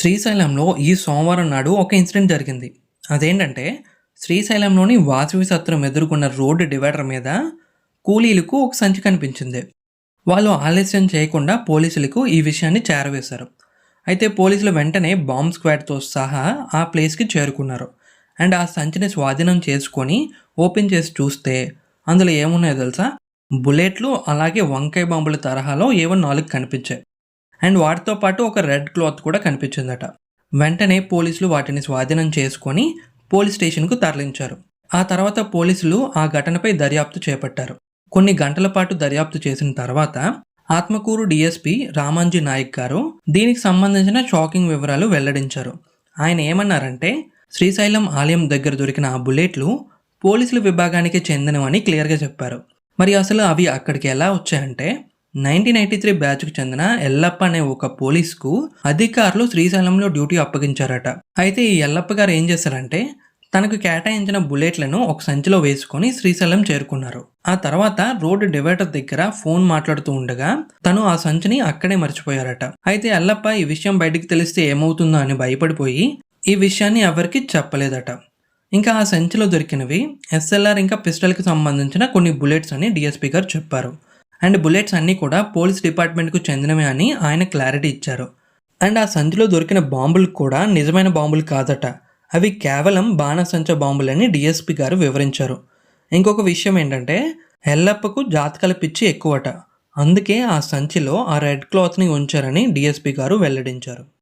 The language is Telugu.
శ్రీశైలంలో ఈ సోమవారం నాడు ఒక ఇన్సిడెంట్ జరిగింది. అదేంటంటే శ్రీశైలంలోని వాసవి సత్రం ఎదుర్కొన్న రోడ్డు డివైడర్ మీద కూలీలకు ఒక సంచి కనిపించింది. వాళ్ళు ఆలస్యం చేయకుండా పోలీసులకు ఈ విషయాన్ని చేరవేశారు. అయితే పోలీసులు వెంటనే బాంబ్ స్క్వాడ్తో సహా ఆ ప్లేస్కి చేరుకున్నారు. అండ్ ఆ సంచిని స్వాధీనం చేసుకొని ఓపెన్ చేసి చూస్తే అందులో ఏమున్నాయో తెలుసా? బుల్లెట్లు అలాగే వంకాయ బాంబుల తరహాలో ఏవో నాలుగు కనిపించాయి. అండ్ వాటితో పాటు ఒక రెడ్ క్లాత్ కూడా కనిపించిందట. వెంటనే పోలీసులు వాటిని స్వాధీనం చేసుకొని పోలీస్ స్టేషన్కు తరలించారు. ఆ తర్వాత పోలీసులు ఆ ఘటనపై దర్యాప్తు చేపట్టారు. కొన్ని గంటల పాటు దర్యాప్తు చేసిన తర్వాత ఆత్మకూరు డిఎస్పి రామాంజీ నాయక్ గారు దీనికి సంబంధించిన షాకింగ్ వివరాలు వెల్లడించారు. ఆయన ఏమన్నారంటే శ్రీశైలం ఆలయం దగ్గర దొరికిన ఆ బుల్లెట్లు పోలీసుల విభాగానికి చెందినవని క్లియర్గా చెప్పారు. మరి అసలు అవి అక్కడికి ఎలా వచ్చాయంటే నైన్టీన్ ఎయిటీ త్రీ బ్యాచ్కు చెందిన ఎల్లప్ప అనే ఒక పోలీస్కు అధికారులు శ్రీశైలంలో డ్యూటీ అప్పగించారట. అయితే ఈ ఎల్లప్ప గారు ఏం చేశారంటే తనకు కేటాయించిన బుల్లెట్లను ఒక సంచిలో వేసుకొని శ్రీశైలం చేరుకున్నారు. ఆ తర్వాత రోడ్డు డివైడర్ దగ్గర ఫోన్ మాట్లాడుతూ ఉండగా తను ఆ సంచిని అక్కడే మర్చిపోయారట. అయితే ఎల్లప్ప ఈ విషయం బయటికి తెలిస్తే ఏమవుతుందో అని భయపడిపోయి ఈ విషయాన్ని ఎవరికి చెప్పలేదట. ఇంకా ఆ సంచిలో దొరికినవి ఎస్ఎల్ఆర్ ఇంకా పిస్టల్కి సంబంధించిన కొన్ని బుల్లెట్స్ అని డిఎస్పీ గారు చెప్పారు. అండ్ బుల్లెట్స్ అన్నీ కూడా పోలీస్ డిపార్ట్మెంట్కు చెందినవే అని ఆయన క్లారిటీ ఇచ్చారు. అండ్ ఆ సంచిలో దొరికిన బాంబులు కూడా నిజమైన బాంబులు కాదట. అవి కేవలం బాణసంచ బాంబులని డిఎస్పి గారు వివరించారు. ఇంకొక విషయం ఏంటంటే ఎల్లప్పకు జాతకాల పిచ్చి ఎక్కువట. అందుకే ఆ సంచిలో ఆ రెడ్ క్లాత్ని ఉంచారని డిఎస్పి గారు వెల్లడించారు.